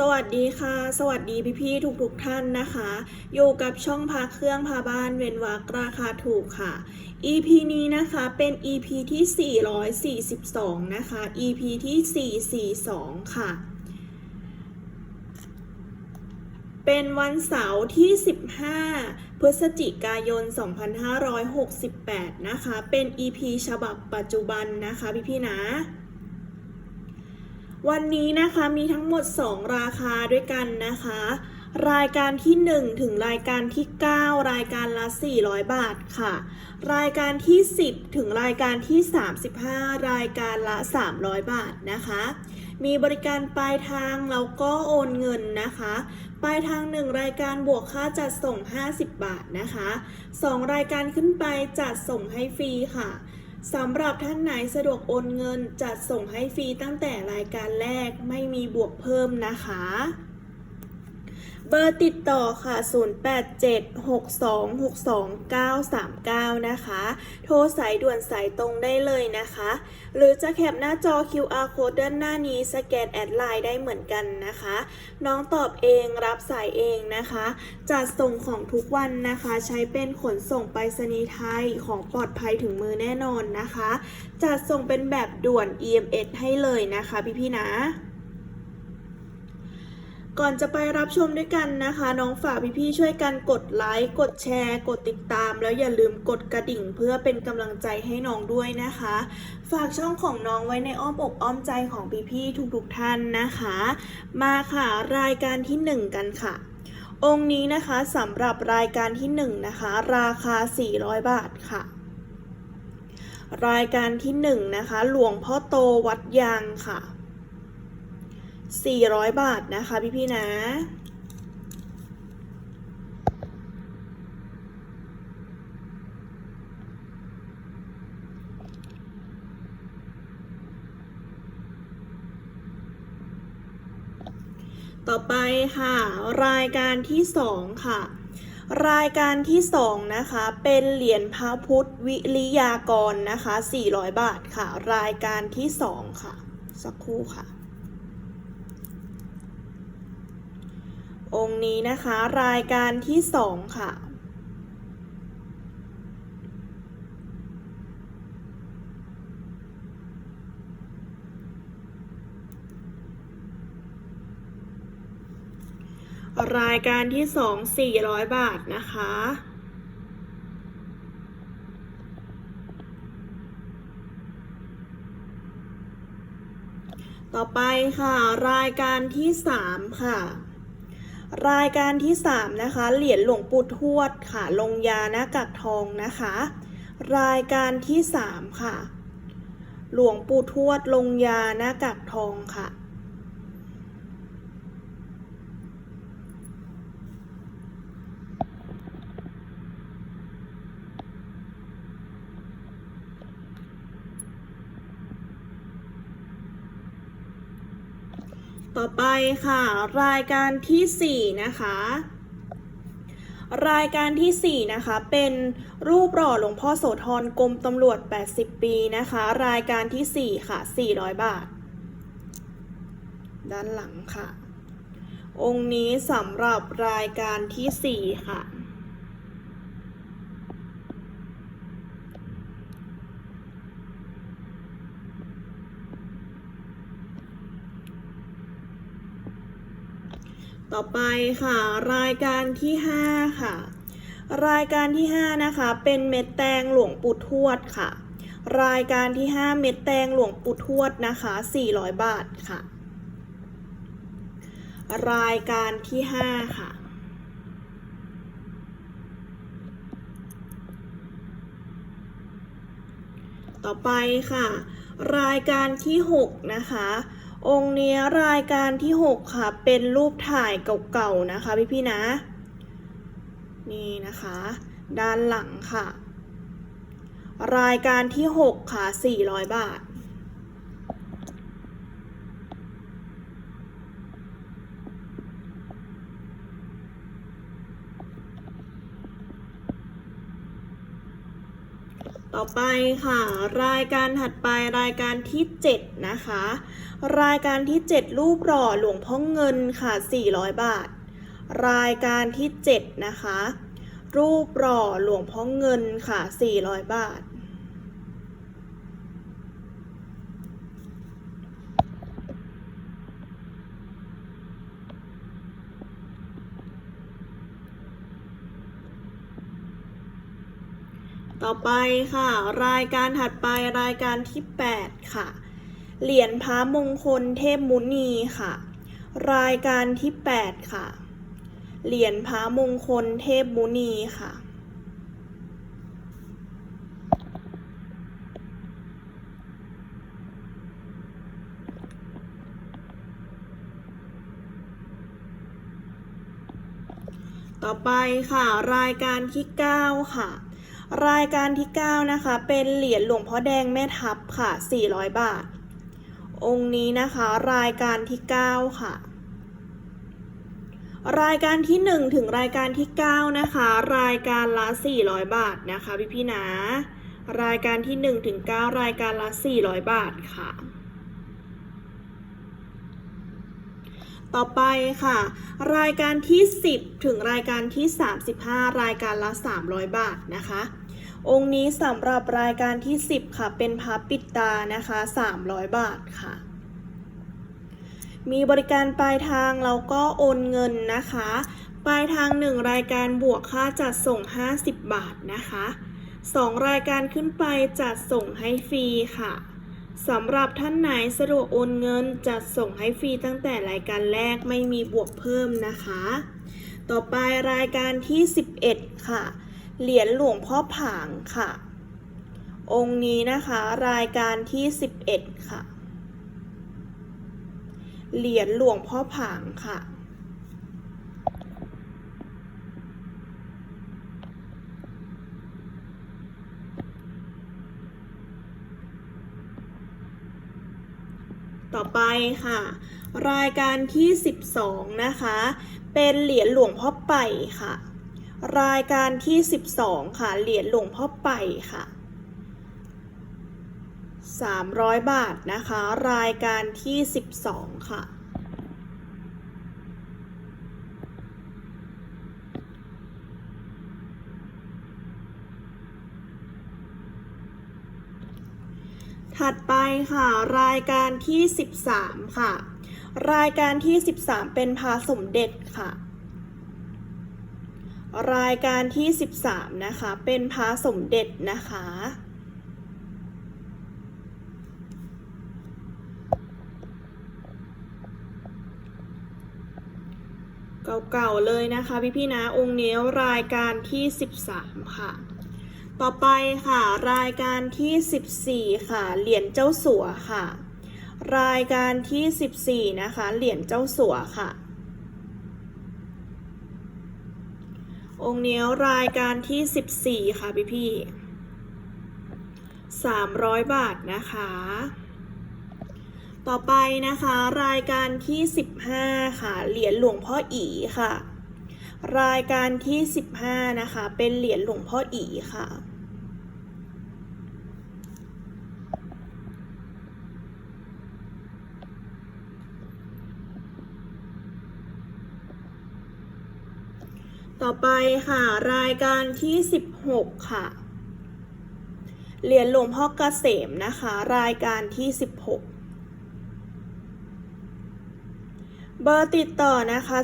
สวัสดีค่ะ สวัสดีพี่ๆทุกๆท่านนะคะ อยู่กับช่องพาเครื่องพาบ้านเวนวักราคาถูกค่ะ EP นี้นะคะเป็น EP ที่ 442 นะคะ EP ที่ 442 ค่ะ เป็นวันเสาร์ที่ 15 พฤศจิกายน 2568 นะคะ เป็น EP ฉบับปัจจุบันนะคะพี่ๆนะ วันนี้นะคะมีทั้งหมด 2 ราคาด้วยกันนะคะ รายการที่ 1 ถึงรายการที่ 9 รายการละ 400 บาทค่ะ รายการที่ 10 ถึงรายการที่ 35 รายการละ 300 บาทนะคะ มีบริการปลายทางแล้วก็โอนเงินนะคะปลายทาง 1 รายการบวกค่าจัดส่ง 50 บาทนะคะ 2 รายการขึ้นไปจัดส่งให้ฟรีค่ะ สำหรับท่านไหนสะดวกโอนเงินจัดส่งให้ฟรีตั้งแต่รายการแรกไม่มีบวกเพิ่มนะคะ เบอร์ติดต่อค่ะ 0876262939 นะคะ โทรสายด่วนสายตรงได้เลยนะคะ หรือจะแคปหน้าจอ QR code ด้านหน้านี้สแกนแอดไลน์ได้เหมือนกันนะคะ น้องตอบเองรับสายเองนะคะ จัดส่งของทุกวันนะคะ ใช้เป็นขนส่งไปรษณีย์ไทยของปลอดภัยถึงมือแน่นอนนะคะ จัดส่งเป็นแบบด่วน EMS ให้เลยนะคะพี่ๆนะ ก่อนจะไปรับชมด้วยกันนะคะ น้องฝากพี่ๆช่วยกันกดไลค์กดแชร์ กดติดตาม แล้วอย่าลืมกดกระดิ่งเพื่อเป็นกำลังใจให้น้องด้วยนะคะ ฝากช่องของน้องไว้ในอ้อมอกอ้อมใจของพี่ๆทุกๆท่านนะคะ มาค่ะรายการที่ 1 กันค่ะ องค์นี้นะคะสำหรับรายการที่ 1 นะคะ ราคา 400 บาทค่ะ รายการที่ 1 นะคะ หลวงพ่อโตวัดยางค่ะ 400 บาทนะคะพี่ๆนะ ต่อไปค่ะ รายการที่ 2 ค่ะรายการที่ 2 นะคะ เป็นเหรียญพระพุทธวิริยากรนะคะ 400 บาทค่ะ รายการที่ 2 ค่ะ สักครู่ค่ะ องค์นี้นะคะ รายการที่2ค่ะ รายการที่สอง400บาทนะคะต่อไปค่ะ รายการที่ 3 ค่ะ รายการที่ 3 นะคะ เหรียญหลวงปู่ทวดค่ะ ลงยาหน้ากักทองนะคะ รายการที่ 3 ค่ะ หลวงปู่ทวดลงยาหน้ากักทองค่ะ ต่อไปค่ะ รายการที่ 4 นะคะ รายการที่ 4 นะคะ เป็นรูปหล่อหลวงพ่อโสธรกรมตำรวจ 80 ปีนะคะ รายการที่ 4 ค่ะ 400 บาท ด้านหลังค่ะ องค์นี้สำหรับรายการที่ 4 ค่ะ ต่อไปค่ะ รายการที่ 5 ค่ะ รายการที่ 5 นะคะ เป็นเม็ดแตงหลวงปู่ทวดค่ะ รายการที่ 5 เม็ดแตงหลวงปู่ทวดนะคะ 400 บาทค่ะ รายการที่ 5 ค่ะต่อไปค่ะ รายการที่ 6 นะคะ องค์เนี้ยรายการที่ 6 ค่ะ เป็นรูปถ่ายเก่าๆนะคะพี่ๆนะ นี่นะคะ ด้านหลังค่ะ รายการที่ 6 ค่ะ 400 บาท ต่อไปค่ะ รายการถัดไปรายการที่ 7 นะคะ รายการที่ 7 รูปหล่อหลวงพ่อเงินค่ะ 400 บาท รายการที่ 7 นะคะ รูปหล่อหลวงพ่อเงินค่ะ 400 บาท ต่อไปค่ะ รายการถัดไปรายการที่ 8 ค่ะ เหรียญพระมงคลเทพมุนีค่ะ รายการที่ 8 ค่ะ เหรียญพระมงคลเทพมุนีค่ะต่อไปค่ะ รายการที่ 9 ค่ะ รายการที่ 9 นะคะ เป็นเหรียญหลวงพ่อแดงแม่ทับค่ะ 400 บาท องค์นี้นะคะ รายการที่ 9 ค่ะ รายการที่ 1 ถึงรายการที่ 9 นะคะ รายการละ 400 บาทนะคะ พี่พี่นะ รายการที่ 1 ถึง 9 รายการละ 400 บาทค่ะ ต่อไปค่ะ รายการที่ 10 ถึงรายการที่ 35 รายการละ 300 บาทนะคะ องค์นี้สำหรับรายการที่ 10 ค่ะ เป็นพับปิดตานะคะ 300 บาทค่ะ มีบริการปลายทางแล้วก็โอนเงินนะคะ ปลายทาง 1 รายการบวกค่าจัดส่ง 50 บาทนะคะ 2 รายการขึ้นไปจัดส่งให้ฟรีค่ะ สำหรับท่านไหนสะดวกโอนเงินจัดส่งให้ฟรีตั้งแต่รายการแรกไม่มีบวกเพิ่มนะคะ ต่อไปรายการที่ 11 ค่ะ เหรียญหลวงพ่อผางค่ะ องค์นี้นะคะรายการที่ 11 ค่ะ เหรียญหลวงพ่อผางค่ะ ต่อไปค่ะ รายการที่ 12 นะคะ เป็นเหรียญหลวงพ่อไปค่ะ รายการที่ 12 ค่ะ เหรียญหลวงพ่อไปค่ะ 300 บาทนะคะ รายการที่ 12 ค่ะ ถัดไปค่ะ รายการที่ 13 ค่ะ รายการที่ 13 เป็นพาสมเด็จค่ะ รายการที่ 13 นะคะ เป็นพาสมเด็จนะคะ เก่าๆเลยนะคะพี่ๆนะองค์นี้รายการที่ 13 ค่ะ ต่อไปค่ะ รายการที่ 14 ค่ะ เหรียญเจ้าสัวค่ะ รายการที่ 14 นะคะ เหรียญเจ้าสัวค่ะ องค์เนี้ยรายการที่ 14 ค่ะพี่พี่300บาทนะคะ ต่อไปนะคะ รายการที่ 15 ค่ะ เหรียญหลวงพ่ออีค่ะรายการที่ 15 นะคะ เป็นเหรียญหลวงพ่ออีค่ะ ต่อไปค่ะ รายการที่ 16 ค่ะ เหรียญหลวงพ่อเกษมนะคะ รายการที่ 16 เบอร์ติดต่อนะคะ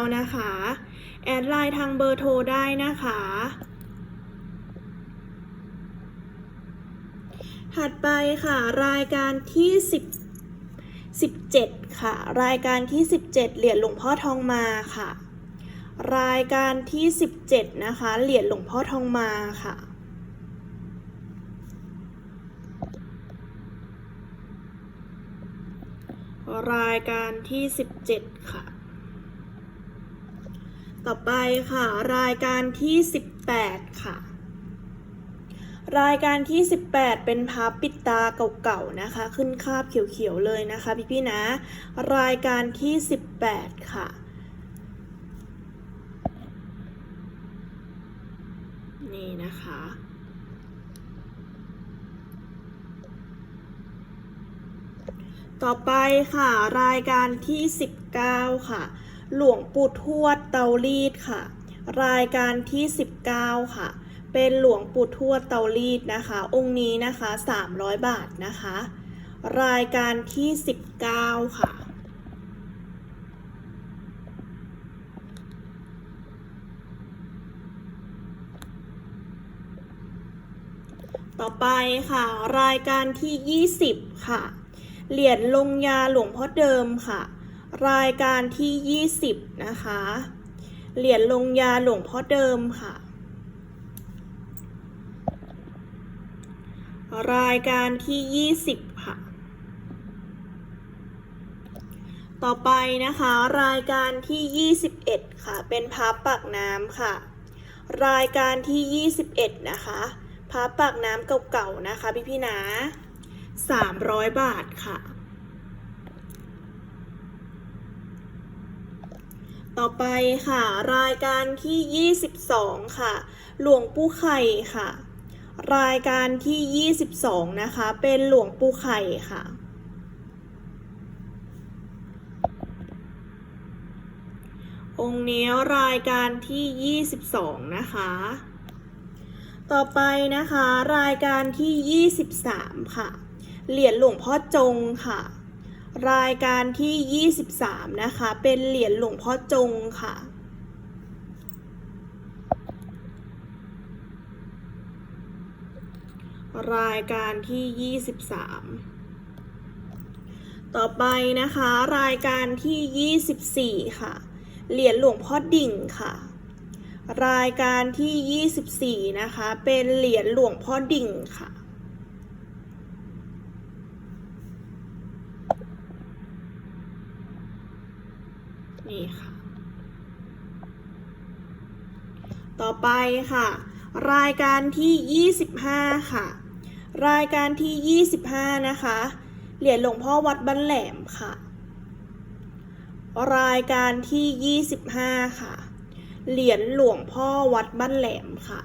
0876262939 นะคะ แอดไลน์ทางเบอร์โทรได้นะคะถัดไปค่ะ รายการที่10 17 ค่ะ รายการที่ 17 เหรียญหลวงพ่อทองมาค่ะ รายการที่ 17 นะคะ เหรียญหลวงพ่อทองมาค่ะรายการที่ 17 ค่ะ ต่อไปค่ะ รายการที่ 18 ค่ะ รายการที่ 18 เป็นพับปิดตาเก่าๆนะคะ ขึ้นคาบเขียวๆเลยนะคะพี่ๆนะ รายการที่ 18 ค่ะ นี่นะคะต่อไปค่ะ รายการที่ 19 ค่ะ หลวงปู่ทวดเตารีดค่ะ รายการที่ 19 ค่ะ เป็นหลวงปู่ทวดเตารีดนะคะ องค์นี้นะคะ 300 บาทนะคะ รายการที่ 19 ค่ะ ต่อไปค่ะ รายการที่ 20 ค่ะ เหรียญลงยาหลวงพ่อเดิมค่ะ รายการที่ 20 นะคะ เหรียญลงยาหลวงพ่อเดิมค่ะ รายการที่ 20 ค่ะ ต่อไปนะคะรายการที่ 21 ค่ะ เป็นพับปักน้ำค่ะ รายการที่ 21 นะคะพับปักน้ำเก่าๆนะคะพี่พี่นะ300 บาทค่ะ ต่อไปค่ะ รายการที่ 22 ค่ะ หลวงปู่ไข่ค่ะ รายการที่ 22 นะคะ เป็นหลวงปู่ไข่ค่ะ องค์นี้รายการที่ 22 นะคะ ต่อไปนะคะ รายการที่ 23 ค่ะ เหรียญหลวงพ่อจงค่ะ รายการที่ 23 นะคะ เป็นเหรียญหลวงพ่อจงค่ะ รายการที่ 23 ต่อไปนะคะ รายการที่ 24 ค่ะ เหรียญหลวงพ่อดิ่งค่ะ รายการที่ 24 นะคะ เป็นเหรียญหลวงพ่อดิ่งค่ะ นี่ค่ะ ต่อไปค่ะรายการที่ 25 ค่ะ รายการที่ 25 นะคะ เหรียญหลวงพ่อวัดบ้านแหลมค่ะ รายการที่ 25 ค่ะ เหรียญหลวงพ่อวัดบ้านแหลมค่ะ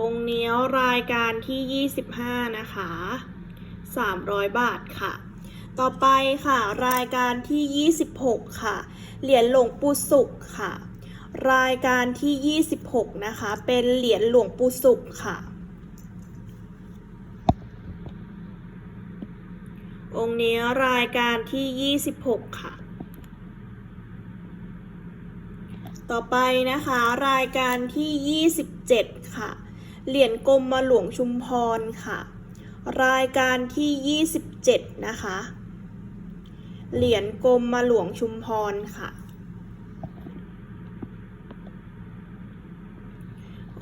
องค์เนี้ยรายการที่ 25 นะคะ 300 บาทค่ะต่อไปค่ะ รายการที่ 26 ค่ะ เหรียญหลวงปู่สุขค่ะ รายการที่ 26 นะคะ เป็นเหรียญหลวงปู่สุขค่ะ องค์นี้รายการที่ 26 ค่ะ ต่อไปนะคะ รายการที่ 27 ค่ะ เหรียญกรมมาหลวงชุมพรค่ะ รายการที่ 27 นะคะ เหรียญกรมมาหลวงชุมพรค่ะ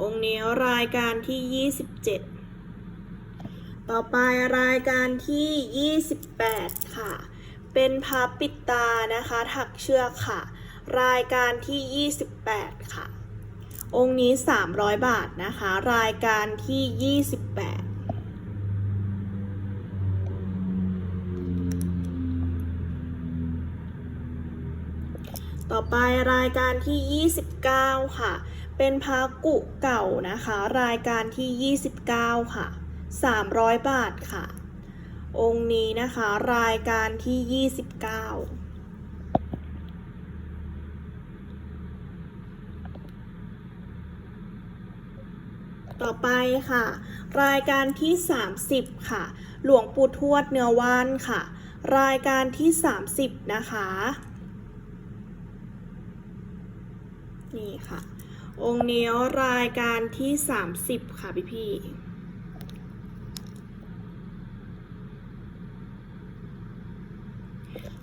องค์นี้รายการที่ 27 ต่อไปรายการที่ 28 ค่ะ เป็นพับปิดตานะคะ ถักเชือกค่ะ รายการที่ 28 ค่ะ องค์นี้ 300 บาทนะคะ รายการที่ 28 ต่อไปรายการที่ 29 ค่ะ เป็นพากุเก่านะคะ รายการที่ 29 ค่ะ 300 บาทค่ะ องค์นี้นะคะ รายการที่ 29ต่อไปค่ะ รายการที่ 30 ค่ะ หลวงปู่ทวดเนื้อว่านค่ะ รายการที่ 30 นะคะ นี่ค่ะ องค์นี้รายการที่ 30 ค่ะพี่พี่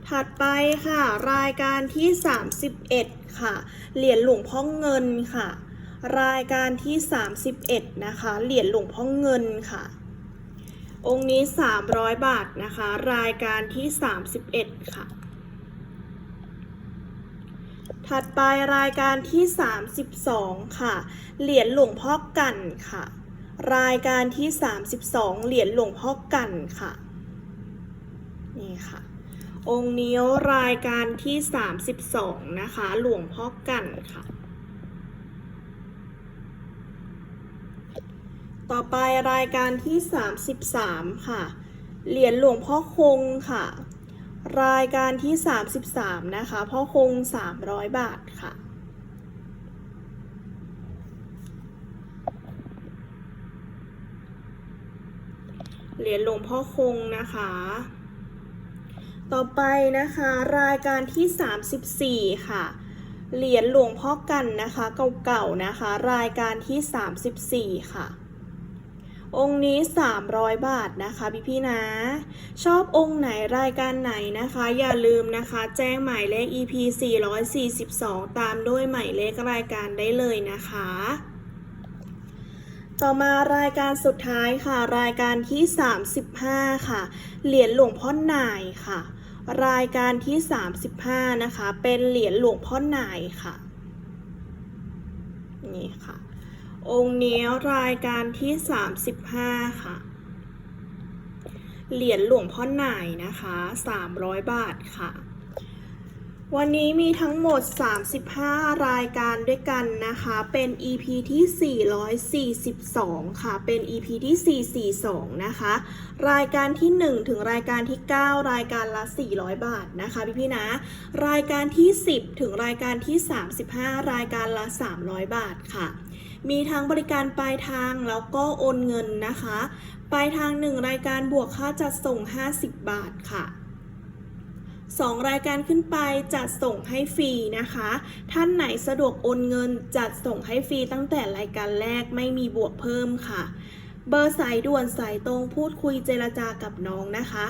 ถัดไปค่ะ รายการที่ 31 ค่ะ เหรียญหลวงพ่อเงินค่ะ รายการที่ 31 นะคะ เหรียญหลวงพ่อเงินค่ะ องค์นี้ 300 บาทนะคะ รายการที่ 31 ค่ะ ถัดไปรายการที่ 32 ค่ะ เหรียญหลวงพ่อกันค่ะ รายการที่ 32 เหรียญหลวงพ่อกันค่ะ นี่ค่ะ องค์นี้รายการที่ 32 นะคะ หลวงพ่อกันค่ะ ต่อไปรายการที่ 33 ค่ะ เหรียญหลวงพ่อคงค่ะ รายการที่ 33 นะคะ พ่อคง 300 บาทค่ะ เหรียญหลวงพ่อคงนะคะ ต่อไปนะคะ รายการที่ 34 ค่ะ เหรียญหลวงพ่อกันนะคะ เก่าๆนะคะ รายการที่ 34 ค่ะ องค์นี้ 300 บาทนะคะพี่พี่นะ ชอบองค์ไหนรายการไหนนะคะ อย่าลืมนะคะ แจ้งหมายเลข EP 442 ตามด้วยหมายเลขรายการได้เลยนะคะต่อมารายการสุดท้ายค่ะ รายการที่ 35 ค่ะ เหรียญหลวงพ่อหน่ายค่ะ รายการที่ 35 นะคะ เป็นเหรียญหลวงพ่อหน่ายค่ะ นี่ค่ะ องค์นี้รายการที่ 35 ค่ะ เหรียญหลวงพ่อหน่ายนะคะ 300 บาทค่ะ วันนี้มีทั้งหมด 35 รายการด้วยกันนะคะ เป็น EP ที่ 442 ค่ะ เป็น EP ที่ 442 นะคะ รายการที่ 1 ถึงรายการที่ 9 รายการละ 400 บาทนะคะพี่พี่นะ รายการที่ 10 ถึงรายการที่ 35 รายการละ 300 บาทค่ะ มีทั้งบริการปลายทางแล้วก็โอนเงินนะคะ ปลายทาง 1 รายการบวกค่าจัดส่ง 50 บาทค่ะ 2 รายการขึ้นไปจัดส่งให้ฟรีนะคะ ท่านไหนสะดวกโอนเงินจัดส่งให้ฟรีตั้งแต่รายการแรกไม่มีบวกเพิ่มค่ะ เบอร์สายด่วนสายตรงพูดคุยเจรจากับน้องนะคะ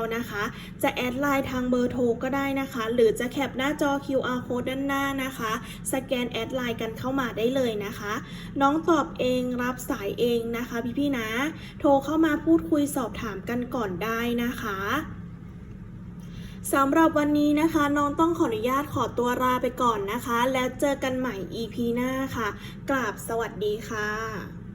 0876262939 นะคะ จะแอดไลน์ทางเบอร์โทรก็ได้นะคะ หรือจะแคปหน้าจอ QR code ด้านหน้านะคะ สแกนแอดไลน์กันเข้ามาได้เลยนะคะ น้องตอบเองรับสายเองนะคะพี่ๆนะ โทรเข้ามาพูดคุยสอบถามกันก่อนได้นะคะ สำหรับวันนี้นะคะน้องต้องขออนุญาตขอตัวลาไปก่อนนะคะ แล้วเจอกันใหม่ EP หน้าค่ะ กราบสวัสดีค่ะ